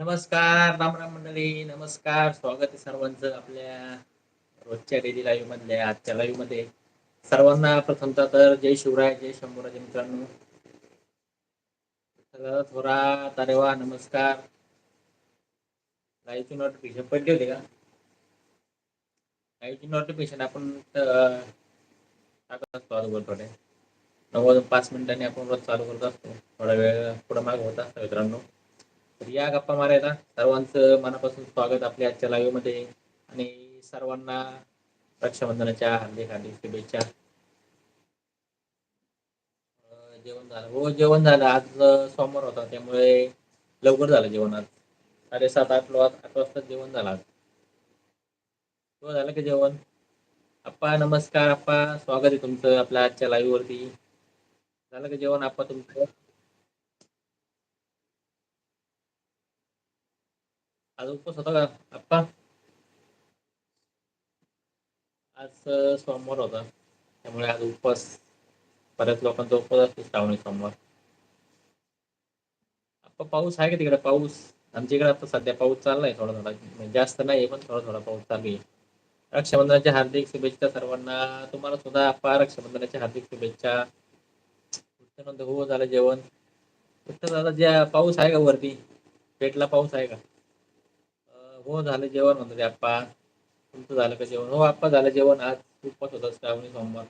नमस्कार राम राम मंडळी नमस्कार. स्वागत आहे सर्वांचं आपल्या रोजच्या डेली लाईव्ह मधल्या आजच्या लाईव्हमध्ये. सर्वांना प्रथमतः तर जय शिवराय जय शंभूराज मित्रांनो. तर थोडा तारेवा नमस्कार. लाईव्हची नोटिफिकेशन पडली होती का? लाईव्हची नोटिफिकेशन आपण टाकत असतो अगोदर थोडे नव्वद पाच मिनिटांनी आपण रोज चालू करत असतो. थोडा वेळ पुढं माग होत असतो मित्रांनो. तर या गप्पा मारायला सर्वांचं मनापासून स्वागत आपल्या आजच्या लाईव्हमध्ये. आणि सर्वांना रक्षाबंधनाच्या हार्दिक हार्दिक शुभेच्छा. जेवण झालं. हो जेवण झालं. आज सोमवार होता त्यामुळे लवकर झालं जेवण आज. साडेसात आठ आठ वाजता जेवण झालं आज. हो झालं का जेवण. अप्पा नमस्कार अप्पा स्वागत आहे तुमचं आपल्या आजच्या लाईव्ह वरती. झालं का जेवण अप्पा तुमचं? आज उपवास होता का आप्पा आज सोमवार होता त्यामुळे आज उपवास बऱ्याच लोकांचा उपवास असतो श्रावणी सोमवार आप्पा पाऊस आहे का तिकडे पाऊस आमच्या इकडे आता सध्या पाऊस चाललाय थोडा थोडा जास्त नाही पण थोडा थोडा पाऊस चालू आहे रक्षाबंधनाच्या हार्दिक शुभेच्छा सर्वांना तुम्हाला सुद्धा अप्पा रक्षाबंधनाच्या हार्दिक शुभेच्छा हो झालं जेवण फक्त दादा ज्या पाऊस आहे का वरती पेटला पाऊस आहे का हो झालं जेवण म्हणतो आप्पा. तुमचं झालं का जेवण? हो आप्पा झालं जेवण. आज उपवास होता श्रावणी सोमवार.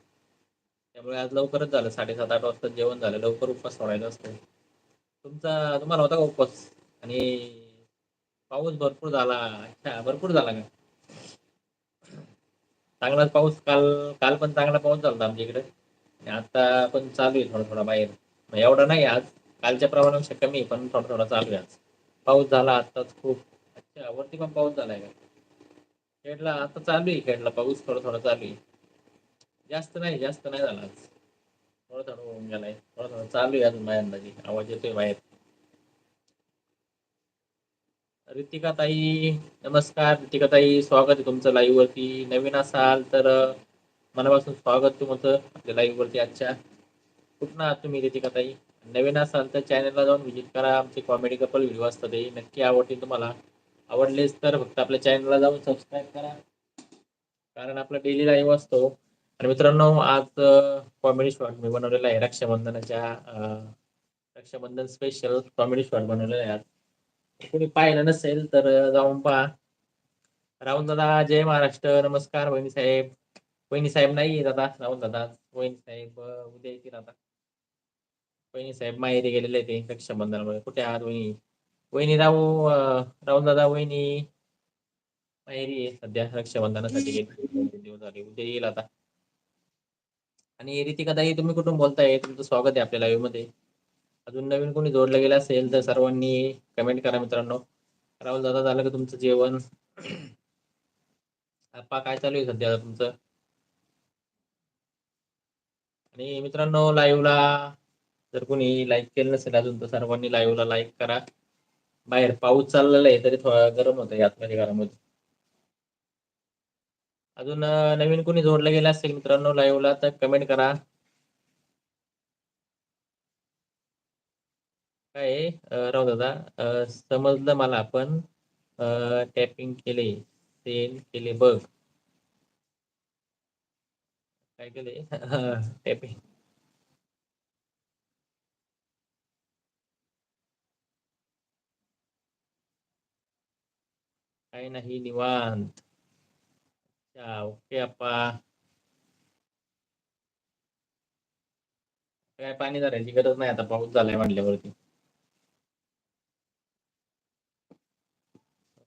त्यामुळे आज लवकरच झालं. साडेसात आठ वाजता जेवण झालं. लवकर उपवास सोडायला असतो. तुमचा तुम्हाला होता का उपवास? आणि पाऊस भरपूर झाला. अच्छा भरपूर झाला का? चांगलाच पाऊस काल काल पण चांगला पाऊस झाला आमच्या इकडे. आणि आता पण चालू आहे थोडा थोडा बाहेर. मग एवढा नाही आज. कालच्या प्रमाणापेक्षा कमी पण थोडा थोडा चालू आहे आज. पाऊस झाला आताच खूप. अच्छा वरती पण पाऊस झालाय का? खेडला आता चालू आहे खेडला पाऊस थोडा थोडा चालू आहे. जास्त नाही जास्त नाही झाला आज. थोडा थोडा होऊन गेलाय थोडा थोडा चालू आहे अजून माझ्या अंदाजे आवाज येतोय बाहेर. रितिका ताई नमस्कार. रितिका ताई स्वागत आहे तुमचं लाईव्ह वरती. नवीन असाल तर मनापासून स्वागत तुमचं आपल्या लाईव्ह वरती आजच्या. कुठं आहात तुम्ही रितिका ताई नवीन असाल तर चॅनलला जाऊन व्हिजिट करा. आमचे कॉमेडी कपल व्हिडिओ असतात ते. नक्की आवडतील तुम्हाला. आवडलेच तर फक्त आपल्या चॅनलला जाऊन सबस्क्राईब करा. कारण आपला डेली लाईव्ह असतो. आणि मित्रांनो आज कॉमेडी शॉर्ट मी बनवलेला आहे. रक्षाबंधनाच्या रक्षाबंधन स्पेशल कॉमेडी शॉर्ट बनवलेला आहे आज. कोणी पाहिलं नसेल तर जाऊन पहा. राहुल दादा जय महाराष्ट्र. नमस्कार वहिनी साहेब. वहिनी साहेब नाही दादा राहुल दादा वहिनी साहेब उद्या येतील आता. वहिनी साहेब माहेरी गेलेले ते रक्षाबंधनामुळे कुठे आहात वहिनी? वहिनी राहू राहुल दादा वहिनी. माहेरी आहे सध्या रक्षाबंधनासाठी गेली झाले. उद्या येईल आता. आणि रितिका ताई तुम्ही कुठून बोलताय? तुमचं स्वागत आहे आपल्या लाईव्हमध्ये. अजून नवीन कोणी जोडलं गेलं असेल तर सर्वांनी कमेंट करा मित्रांनो. राहुल दादा झालं का तुमचं जेवण? आप्पा काय चालू आहे सध्या तुमचं? आणि मित्रांनो लाईव्हला जर कोणी लाईक केलं नसेल अजून तर सर्वांनी लाईव्हला लाईक करा. बाहेर पाऊस चाललेला आहे तरी थोडा गरम होत आहे आतमध्ये घरामध्ये अजून नवीन कोणी जोडलं गेलं असेल मित्रांनो लाईव्हला तर कमेंट करा. काय राव राहू दादा समजलं मला आपण टॅपिंग केले सेल केले बघ. काय केले? टॅपिंग काय नाही निवांत अच्छा ओके अप्पा काय पाणी धरायची गरज नाही आता पाऊस झालाय म्हटल्यावरती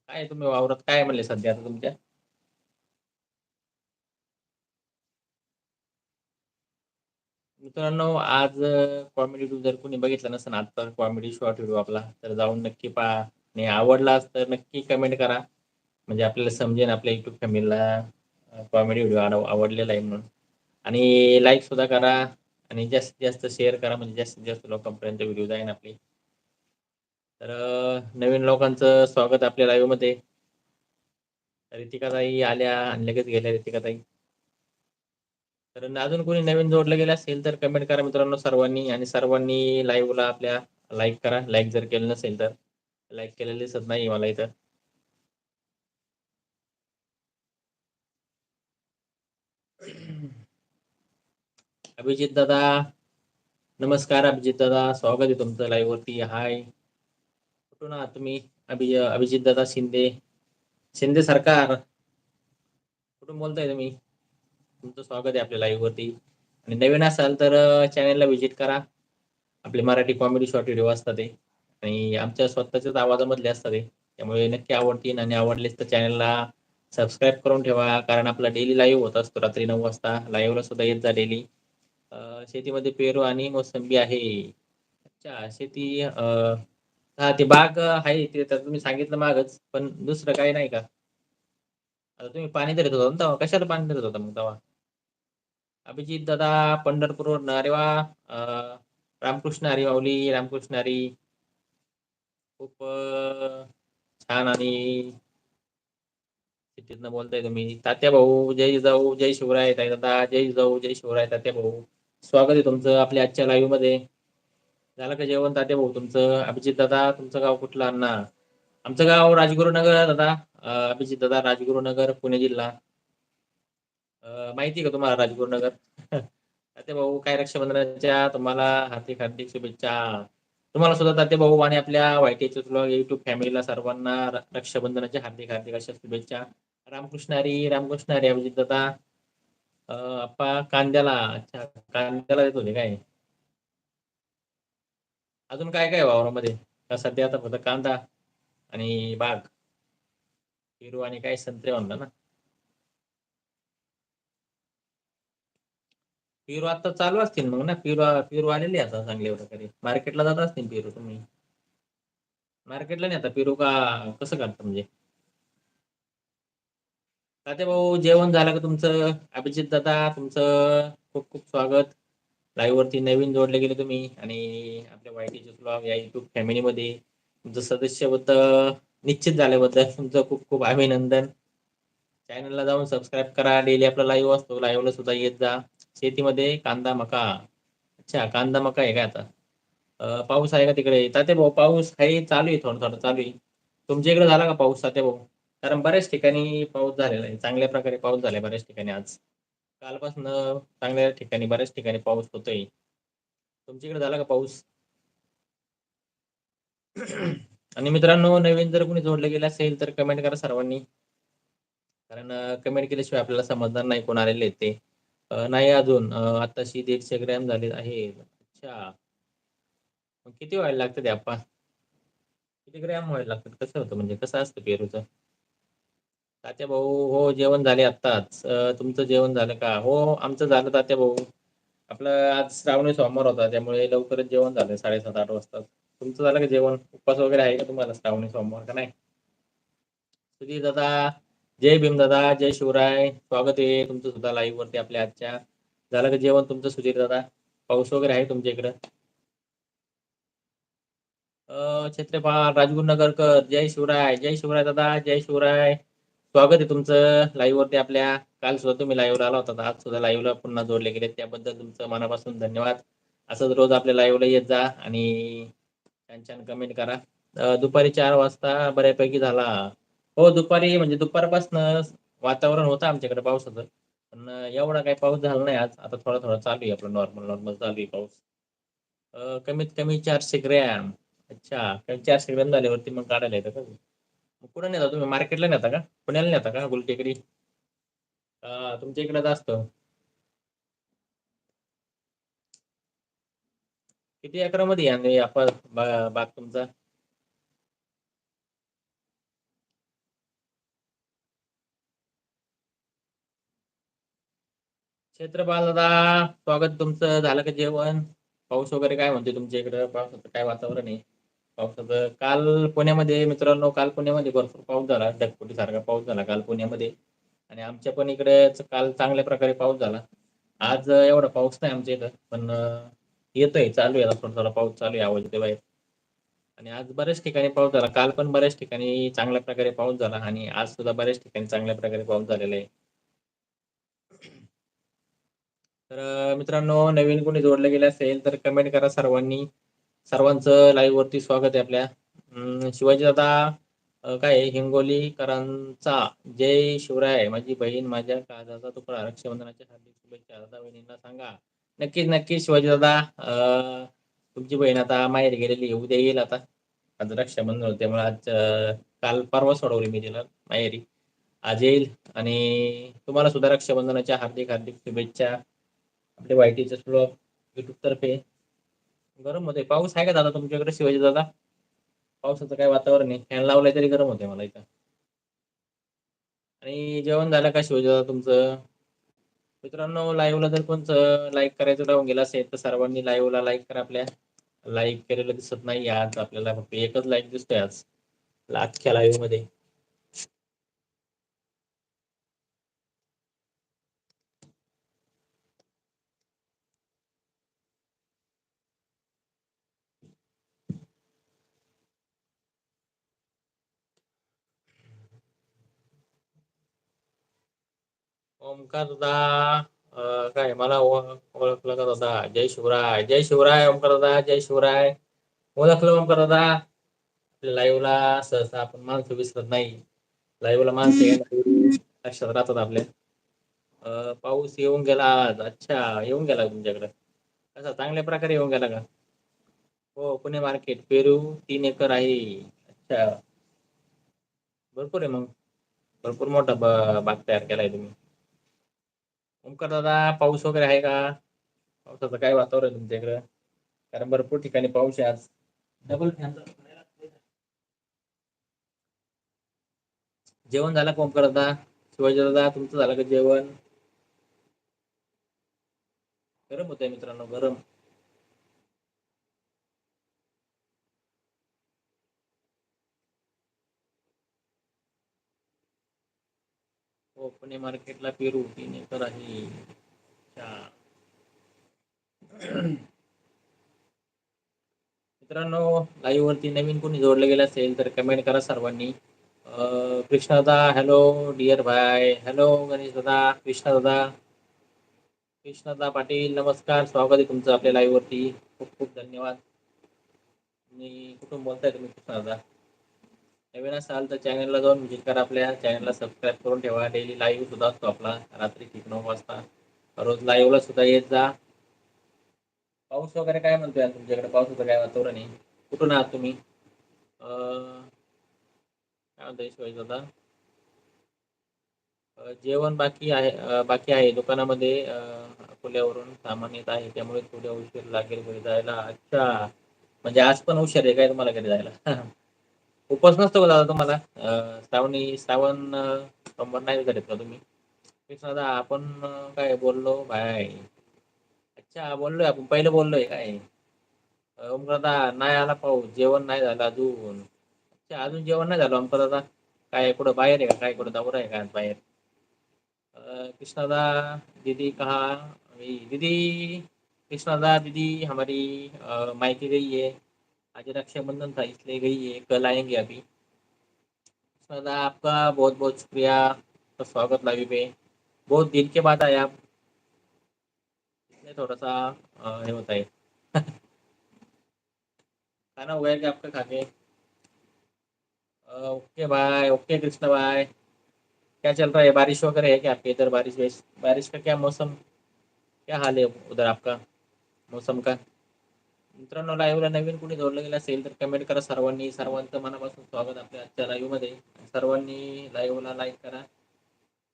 काय तुम्ही वावरात काय म्हणले सध्या आता तुमच्या मित्रांनो आज कॉमेडी टू जर कोणी बघितला नसेल आजचा कॉमेडी शॉर्ट व्हिडिओ आपला तर जाऊन नक्की पहा आणि आवडलाच तर नक्की कमेंट करा म्हणजे आपल्याला समजेन आपल्या युट्यूब फॅमिलीला कॉमेडी व्हिडिओ आवडलेला आहे म्हणून. आणि लाईक सुद्धा करा आणि जास्तीत जास्त शेअर करा म्हणजे जास्तीत जास्त लोकांपर्यंत व्हिडिओ जाईन आपली. तर नवीन लोकांचं स्वागत आपल्या लाईव्हमध्ये. रितिकाताई आल्या आणि लगेच गेल्या रितिकाताई. तर अजून कोणी नवीन जोडलं गेलं असेल तर कमेंट करा मित्रांनो सर्वांनी. आणि सर्वांनी लाईव्हला आपल्या लाईक करा. लाईक जर केलं नसेल तर. लाईक केलेलं दिसत नाही मला इथं. अभिजित दादा. नमस्कार अभिजित दादा. स्वागत आहे तुमचं लाईव्ह वरती. हाय कुठून आहात तुम्ही? अभि अभिजित दादा शिंदे. शिंदे सरकार. कुठून बोलताय तुम्ही? तुमचं स्वागत आहे आपल्या लाईव्ह वरती. आणि नवीन असाल तर चॅनेलला व्हिजिट करा. आपले मराठी कॉमेडी शॉर्ट व्हिडिओ असतात ते. आणि आमच्या स्वतःच्याच आवाजामधले असतात ते. त्यामुळे नक्की आवडतील आणि आवडलेच तर चॅनलला सबस्क्राईब करून ठेवा. कारण आपला डेली लाईव्ह होत असतो. रात्री नऊ वाजता. लाईव्हला सुद्धा येत जा डेली शेतीमध्ये पेरू आणि मोसंबी आहे. अच्छा शेती हा ते बाग आहे ते तर तुम्ही सांगितलं मागच पण दुसरं काही नाही का? आता तुम्ही पाणी देत होता तेव्हा? कशाला पाणी देत होता मग तेव्हा? अभिजित दादा पंढरपूरवरून अरे वा रामकृष्ण हरी माऊली रामकृष्ण हरी. खूप छान आणि सिटीतनं बोलताय तुम्ही. तात्या भाऊ जय जाऊ जय शिवराय ताई दादा जय जाऊ जय शिवराय तात्या भाऊ स्वागत आहे तुमचं आपल्या आजच्या लाईव्हमध्ये. झालं का जेवण तात्या भाऊ तुमचं? अभिजित दादा तुमचं गाव कुठलं अण्णा? आमचं गाव राजगुरुनगर दादा. अभिजित दादा राजगुरुनगर पुणे जिल्हा. माहिती का तुम्हाला राजगुरुनगर? तात्या भाऊ काय रक्षाबंधनाच्या तुम्हाला हार्दिक हार्दिक शुभेच्छा. तुम्हाला सुद्धा तात्या भाऊ आणि आपल्या वायटीचे युट्यूब फॅमिलीला सर्वांना रक्षाबंधनाच्या हार्दिक हार्दिक अशा शुभेच्छा. रामकृष्ण हरी रामकृष्ण हरी अभिजित दादा. अप्पा कांद्याला अच्छा कांद्याला देत होते काय? अजून काय काय वावरामध्ये? सध्या आता फक्त कांदा आणि बाग पेरू आणि काय संत्रे म्हणलं ना? पेरू आता चालू असतील मग ना? पेरू पेरू आलेली आता चांगल्या प्रकारे. मार्केटला जात असतील पेरू तुम्ही? मार्केटला नाही आता पेरू का कसं करता म्हणजे? तात्या भाऊ जेवण झालं का तुमचं? अभिजित दादा तुमचं खूप खूप स्वागत. लाईव्ह वरती नवीन जोडले गेले तुम्ही आणि आपल्या वायटीचे ब्लॉग या युट्यूब फॅमिलीमध्ये तुमचं सदस्यबद्दल निश्चित झाल्याबद्दल तुमचं खूप खूप अभिनंदन. चॅनलला जाऊन सबस्क्राईब करा. डेली आपला लाईव्ह असतो. लाईव्हला सुद्धा येत जा. शेतीमध्ये कांदा मका. अच्छा कांदा मका आहे का आता? पाऊस आहे का तिकडे? तात्या भाऊ पाऊस काही चालू आहे थोडं थोडं चालू आहे. तुमच्या इकडे झाला का पाऊस तात्या भाऊ? कारण बऱ्याच ठिकाणी पाऊस झालेला आहे. चांगल्या प्रकारे पाऊस झालाय बऱ्याच ठिकाणी आज. कालपासून चांगल्या ठिकाणी बऱ्याच ठिकाणी पाऊस होतोय. तुमच्याकडे झाला का पाऊस? आणि मित्रांनो नवीन जर कोणी जोडलं गेलं असेल तर कमेंट करा सर्वांनी. कारण कमेंट केल्याशिवाय आपल्याला समजणार नाही कोण आलेले ते. नाही अजून. आताशी दीडशे ग्रॅम झाले आहे. अच्छा. किती व्हायला लागतं ते आपण किती ग्रॅम व्हायला लागतात कसं होतं म्हणजे? कसं असतं पेरूचं? तात्या भाऊ हो जेवण झाले आत्ताच. तुमचं जेवण झालं का? हो आमचं झालं तात्या भाऊ. आपलं आज श्रावणी सोमवार होता त्यामुळे लवकरच जेवण झालं साडेसात आठ वाजता. तुमचं झालं का जेवण? उपवास वगैरे आहे का तुम्हाला श्रावणी सोमवार का नाही? सुधीर दादा जय भीम दादा जय शिवराय. स्वागत आहे तुमचं सुद्धा लाईव्ह वरती आपल्या आजच्या. झालं का जेवण तुमचं सुधीर दादा? पाऊस वगैरे आहे तुमच्या इकडं? छत्रपाल राजगुरुनगरकर जय शिवराय जय शिवराय दादा जय शिवराय. स्वागत आहे तुमचं लाईव्ह वरती आपल्या. काल सुद्धा तुम्ही लाईव्हला आला होता आज सुद्धा लाईव्हला पुन्हा जोडले गेले त्याबद्दल तुमचं मनापासून धन्यवाद. असंच रोज आपल्या लाईव्हला येत जा आणि छान छान कमेंट करा. दुपारी चार वाजता बऱ्यापैकी झाला. हो दुपारी म्हणजे दुपारपासनं वातावरण होतं आमच्याकडे पावसाचं. पण एवढा काही पाऊस झाला नाही आज. आता थोडा थोडा चालू आहे आपलं नॉर्मल नॉर्मल चालू आहे पाऊस. कमीत कमी चारशे ग्रॅम. अच्छा चारशे ग्रॅम झाल्यावरती मग काढायला येतं का? कुठं नेता तुम्ही? मार्केटला नेता का? पुण्याला नेता का गुलटेकडी? तुमच्या इकडे जास्त. किती एकरामध्ये या आपण बाग तुमचा? क्षेत्रपाल दादा स्वागत तुमचं. झालं का जेवण? पाऊस वगैरे काय म्हणते तुमच्या इकडं? पावसाचं काय वातावरण आहे? पावसाचं. काल पुण्यामध्ये मित्रांनो काल पुण्यामध्ये भरपूर पाऊस झाला. ढगफुटी सारखा पाऊस झाला काल पुण्यामध्ये. आणि आमच्या पण इकडे काल चांगल्या प्रकारे पाऊस झाला. आज एवढा पाऊस नाही आमच्या इथं पण येतोय चालू आहे थोडा थोडा पाऊस चालू आहे आवाज येते बाहेर. आणि आज बऱ्याच ठिकाणी पाऊस झाला. काल पण बऱ्याच ठिकाणी चांगल्या प्रकारे पाऊस झाला आणि आज सुद्धा बऱ्याच ठिकाणी चांगल्या प्रकारे पाऊस झालेला आहे. तर मित्रांनो नवीन कोणी जोडलं गेलं असेल तर कमेंट करा सर्वांनी. सर्वांचं लाईव्ह वरती स्वागत आहे आपल्या. शिवाजी दादा काय आहे, हिंगोलीकरांचा जय शिवराय माझी बहीण माझ्या काळजाचा तुकडा रक्षाबंधनाच्या हार्दिक शुभेच्छा. दादा बहिणींना सांगा. नक्कीच नक्कीच शिवाजी दादा. तुमची बहीण आता माहेर गेलेली उद्या येईल आता. आज रक्षाबंधन होते मला आज काल परवा सोडवली मी तिला माहेरी. आज येईल आणि तुम्हाला सुद्धा रक्षाबंधनाच्या हार्दिक हार्दिक शुभेच्छा. आपले वायटीचे स्लोक युट्यूब तर्फे. गरम होते पाऊस आहे का दादा तुमच्याकडे शिवाजी दादा? पावसाचं काय वातावरण आहे? फॅन लावलाय तरी गरम होते मला इथं. आणि जेवण झालं का शिवाजी दादा तुमचं? मित्रांनो लाईव्हला जर कोणचं लाईक करायचं राहून गेलं असेल तर सर्वांनी लाईव्हला लाईक करा आपल्या. लाईक केलेलं दिसत नाही आज आपल्याला फक्त एकच लाईक दिसतोय आज. अख्ख्या लाईव्हमध्ये ओमकार दादा काय मला ओळखलं का दादा? जय शिवराय जय शिवराय ओमकार दादा जय शिवराय. ओळखलं ओमकार दादा आपल्या लाईव्हला सहसा आपण माणसं विसरत नाही. लाईव्हला माणसं लक्षात राहतात आपल्या पाऊस येऊन गेला आज. अच्छा येऊन गेला तुमच्याकडे. कसा चांगल्या प्रकारे येऊन गेला का? हो पुणे मार्केट पेरू तीन एकर आहे. अच्छा. भरपूर आहे मग. भरपूर मोठा बाग तयार केलाय तुम्ही. ओमकार दादा पाऊस वगैरे आहे का? पावसाचं काय वातावरण आहे तुमच्या इकडं कारण भरपूर ठिकाणी पाऊस आहे आज. डबल फॅन जेवण झालं का ओमकार दादा? शिवाजी दादा तुमचं झालं का जेवण? गरम होतंय मित्रांनो गरम. हो मार्केटला पेरू तीन एकर आहे. मित्रांनो लाईव्ह वरती नवीन कोणी जोडलं गेलं असेल तर कमेंट करा सर्वांनी. कृष्णदा कृष्णा दादा हॅलो डिअर भाय हॅलो गणेश दादा कृष्णा दादा. कृष्णा पाटील नमस्कार. स्वागत आहे तुमचं आपल्या लाईव्ह वरती. खूप खूप धन्यवाद. मी कुठून बोलताय तुम्ही कृष्णा दादा? नवीन असाल तर चॅनलला जाऊन विजिट करा आपल्या. चॅनलला सबस्क्राईब करून ठेवा. डेली लाईव्ह सुद्धा असतो आपला. रात्री ठीक नऊ वाजता. रोज लाईव्हला सुद्धा येत जा. पाऊस वगैरे काय म्हणतोय आज तुमच्याकडे? पावसाचं काय वातावरण आहे कुठून आहात तुम्ही? अं, काय म्हणताय शिवाजी दादा? जेवण बाकी आहे बाकी आहे. दुकानामध्ये अकोल्यावरून सामान येत आहे. त्यामुळे थोडे उशीर लागेल घरी जायला. अच्छा. म्हणजे आज पण उशीर आहे काय तुम्हाला घरी जायला? उपवास नसतो का दादा तुम्हाला श्रावणी श्रावण नंबर नाही विचारत का तुम्ही? दादा आपण काय बोललो? बाय. अच्छा बोललोय आपण. पहिलं बोललोय काय? ओमकार दादा नाही आला पाऊस. जेवण नाही झालं अजून. अच्छा अजून जेवण नाही झालं. ओमकार दादा काय कुठं बाहेर आहे का? काय कुठं दौरा आहे का बाहेर? अं, दीदी कहा दीदी कृष्णा दादा दीदी हमारी अं, मायके गई है. आज रक्षाबंधन था, इसलिए गई है, कल आएँगे अभी। दादा आपका बहुत बहुत शुक्रिया, आपका स्वागत लाइव पे। बहुत दिन के बाद आए आप। इसलिए थोड़ा सा हे होता है खाना गया क्या आपका खा के ओके भाई ओके कृष्णा भाई क्या चल रहा है? बारिश वगैरह है क्या आपके इधर बारिश बारिश का क्या मौसम? क्या हाल है उधर आपका? मौसम का? मित्रांनो लाईव्हला नवीन कुणी जोडलं गेलं असेल तर कमेंट करा सर्वांनी. सर्वांचं मनापासून स्वागत आपल्या आजच्या लाईव्हमध्ये. सर्वांनी लाईव्हला लाईक करा.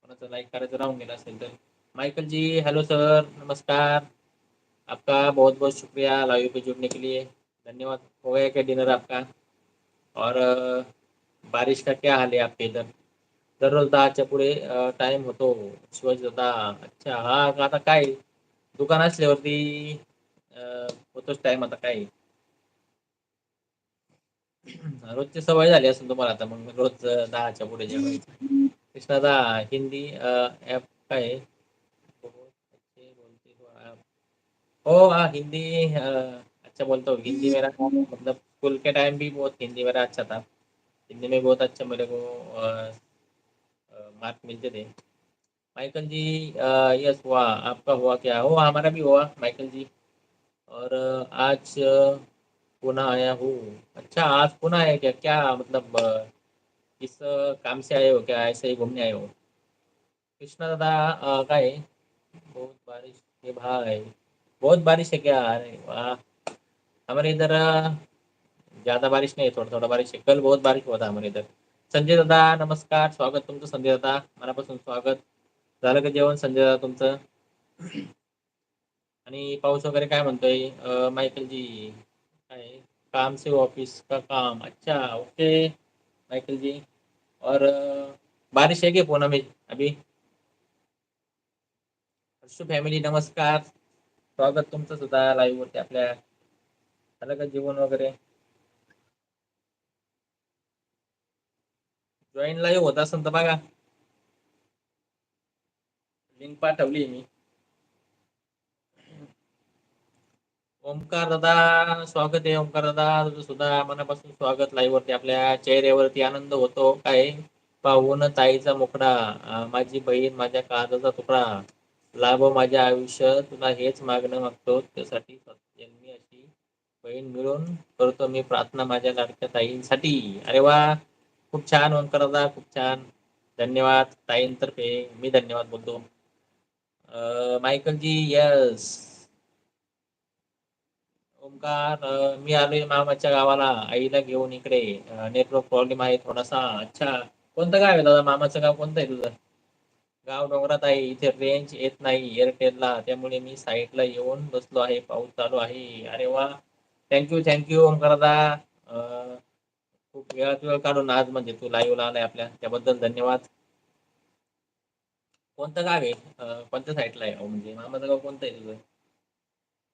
कोणाचं लाईक करायचं राहून गेलं असेल तर. माइकल जी हेलो सर नमस्कार. आपका बहुत बहुत शुक्रिया लाइव पे जुड़ने के लिए. धन्यवाद. हो गया क्या डिनर आपका? और बारिश का क्या हाल है आपके इथं दररोज दहाच्या पुढे टाइम होतो. शिवाजी दादा अच्छा. हा आता काय? दुकान असल्यावरती होतोच टाइम आता काय? रोजची सवय झाली असेल तुम्हाला आता मग रोज अ, दहाच्या पुढे जेवायचं कृष्णादा हिंदी ॲप काय आहे? बहुत अच्छे बोलते हो. हो हिंदी अ, अच्छा बोलता. हूँ हिंदी मेरा मतलब स्कूल के टाइम भी बहुत हिंदी मेरा अच्छा था. हिंदी में बहुत अच्छा मेरे को मार्क मिलते थे. माइकल जी अ, यस हुआ आपका हुआ क्या? हो हमारा भी हुआ माइकल जी. और आज पुन्हा आया हूँ। अच्छा आज पुन्हा आया क्या? क्या मतलब किस काम से आए हो क्या? ऐसे ही घूमने आए हो? कृष्णा दादा का काय है? बहुत बारिश के भाई बहुत बारिश है क्या? अरे वाह! हमारे इधर ज्यादा बारिश नहीं है थोड़ा थोड़ा बारिश है। कल बहुत बारिश हुआ था हमारे इधर। संजय दादा नमस्कार। स्वागत तुमचं संजय दादा। मनापासून स्वागत। झालं का जेवण संजय दादा तुमचं? आणि पाऊस वगैरे काय म्हणतोय? अ, मायकल जी काय? काम से ऑफिस का काम? अच्छा ओके माइकल जी और बारिश है क्या पूना में अभी? हर्षू फॅमिली नमस्कार. स्वागत तुमचं सुद्धा लाईव्ह वरती आपल्या झालं का जीवन वगैरे. जॉईन लाईव्ह होत असेल तर बघा. लिंक पाठवली मी. ओमकार दादा स्वागत आहे. ओमकार दादा तुझं सुद्धा मनापासून स्वागत. लाईव्ह वरती आपल्या चेहऱ्यावरती आनंद होतो. काय? पाहून ताईचा मुकडा माझी बहीण माझ्या काळजाचा तुकडा लाभ माझ्या आयुष्य तुला हेच मागणं मागतो. त्यासाठी जन्मी अशी बहीण मिळून करतो मी प्रार्थना माझ्या लाडक्या ताईंसाठी. अरे वा! खूप छान ओंकार दादा. खूप छान. धन्यवाद. ताईंतर्फे मी धन्यवाद बोलतो. अं, मायकल जी यस ओमकार मी आलोय मामाच्या गावाला आईला घेऊन इकडे. नेटवर्क प्रॉब्लेम आहे थोडासा. अच्छा कोणतं गाव आहे दादा? मामाचं गाव कोणतं आहे तुझं? गाव डोंगरात आहे. इथे रेंज येत नाही एअरटेलला त्यामुळे मी साईटला येऊन बसलो आहे. पाऊस चालू आहे. अरे वा. थँक्यू थँक्यू ओमकार दादा खूप वेळात वेळ काढून आज म्हणजे तू लाईव्हला आलाय आपल्या. त्याबद्दल धन्यवाद. कोणतं गाव आहे? कोणत्या साईडला आहे? म्हणजे मामाचं गाव कोणतं आहे तुझं?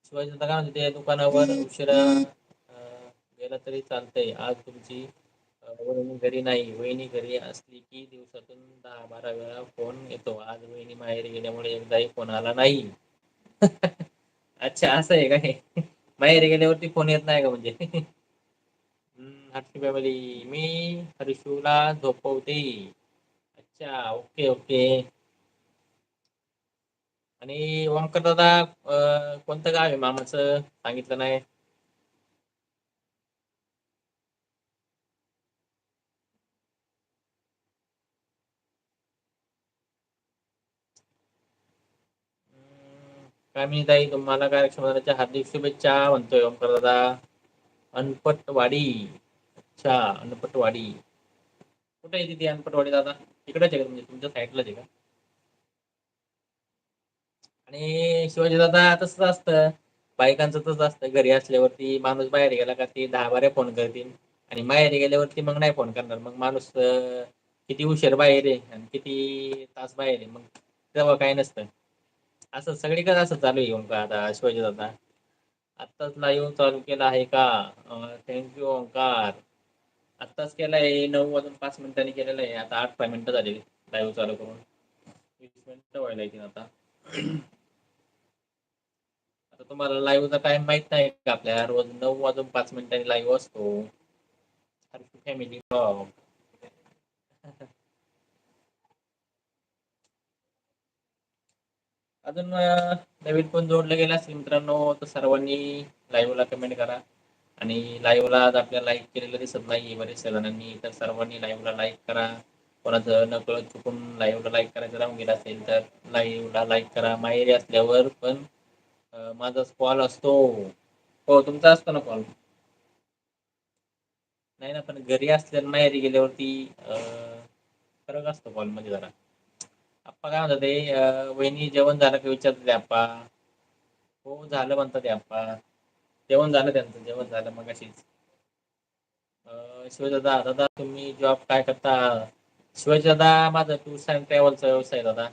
शिवाजी दादा काय म्हणते ते दुकानावर उशिरा गेला तरी चालतंय. आज तुमची वहिनी घरी नाही. वहिनी घरी असली की दिवसातून दहा बारा वेळा फोन येतो. आज वहिनी माहेरी गेल्यामुळे एकदाही फोन आला नाही. अच्छा असं आहे का हे माहेरी गेल्यावरती फोन येत नाही का म्हणजे? हॅपी फॅमिली मी हर्षूला झोपवते. अच्छा ओके ओके. आणि ओमकार दादा अं, कोणतं गाव आहे मामाचं? सांगितलं नाही. हम्म, काय मी ताई तुम्हाला कार्यक्रमाच्या हार्दिक शुभेच्छा म्हणतोय ओमकार दादा. अनपटवाडी. अच्छा अनपटवाडी. कुठे आहे तिथे अनपटवाडी दादा? इकडेच आहे का म्हणजे तुमच्या साईडलाच आहे का? आणि शिवाजी दादा तसंच असतं. बायकांचं तसंच असतं. घरी असल्यावरती माणूस बाहेर गेला का ते दहा बारा फोन करतील. आणि बाहेर गेल्यावरती मग नाही फोन करणार. मग माणूस किती उशीर बाहेर आहे आणि किती तास बाहेर आहे. मग तेव्हा काय नसतं. असं सगळीकडे असं चालू आहे का आता शिवाजी दादा आत्ताच लाईव्ह चालू केला आहे का? Thank you Omkar. आत्ताच आहे. नऊ वाजून पाच मिनिटांनी केलेलं आहे. आता आठ पाच मिनिटं झाली लाईव्ह चालू करून. वीस मिनिटं व्हायला येतील आता. आता तुम्हाला लाईव्हचा टाइम माहीत नाही का आपल्या? रोज नऊ वाजून पाच मिनिटांनी लाईव्ह असतो. फॅमिली अजून नवीन कोण जोडलं गेलं असेल मित्रांनो तर सर्वांनी लाईव्हला कमेंट करा. आणि लाईव्हला आज आपल्याला लाईक केलेलं दिसत नाही बरेच जणांनी तर सर्वांनी लाईव्हला लाईक करा. कोणाचं नकळत चुकून लाईव्हला लाईक करायचं राहून गेलं असेल तर लाईव्हला लाईक करा. माहेरी असल्यावर पण माझा कॉल असतो. हो तुमचा असतो ना कॉल नाही ना पण घरी असल्यावर माहेरी गेल्यावरती फरक असतो कॉल म्हणजे जरा. आप्पा काय म्हणतात ते वहिनी जेवण झालं का विचारते आप्पा? हो झालं म्हणतात ते आप्पा. जेवण झालं त्यांचं जेवण झालं मग अशीच शिवाजी दादा दादा तुम्ही जॉब काय करता? शिवाजी दादा माझा टूर्स अँड ट्रॅव्हलचा व्यवसाय दादा.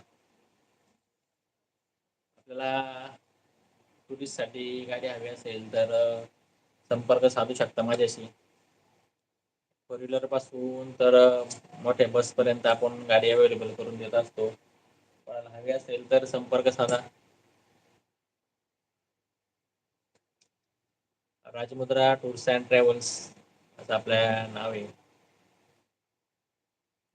आपल्याला टुरिस्टसाठी गाडी हवी असेल तर संपर्क साधू शकता माझ्याशी. फोर व्हीलरपासून तर अं, मोठ्या बसपर्यंत आपण गाडी अवेलेबल करून देत असतो. कोणाला हवी असेल तर संपर्क साधा. राजमुद्रा टूर्स अँड ट्रॅव्हल्स असं आपल्या नाव आहे.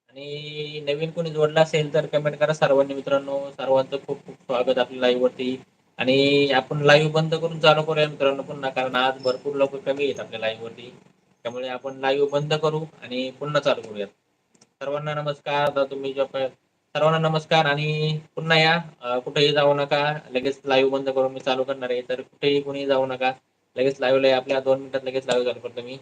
आणि नवीन कोणी जोडला असेल तर कमेंट करा. सर्वांनी मित्रांनो सर्वांचं खूप खूप स्वागत आपल्या लाईव्ह वरती आणि आपण लाईव्ह बंद करून चालू करूया मित्रांनो पुन्हा कारण आज भरपूर लोक कमी आहेत आपल्या लाईव्ह वरती. त्यामुळे आपण लाईव्ह बंद करू आणि पुन्हा चालू करूयात. सर्वांना नमस्कार तुम्ही सर्वांना नमस्कार आणि पुन्हा या. कुठेही जाऊ नका लगेच लाईव्ह बंद करून मी चालू करणार आहे. तर कुठेही कुणी जाऊ नका लगेच लाईव्ह आपल्या दोन मिनिटात लगेच लाईव्ह चालू करतो मी.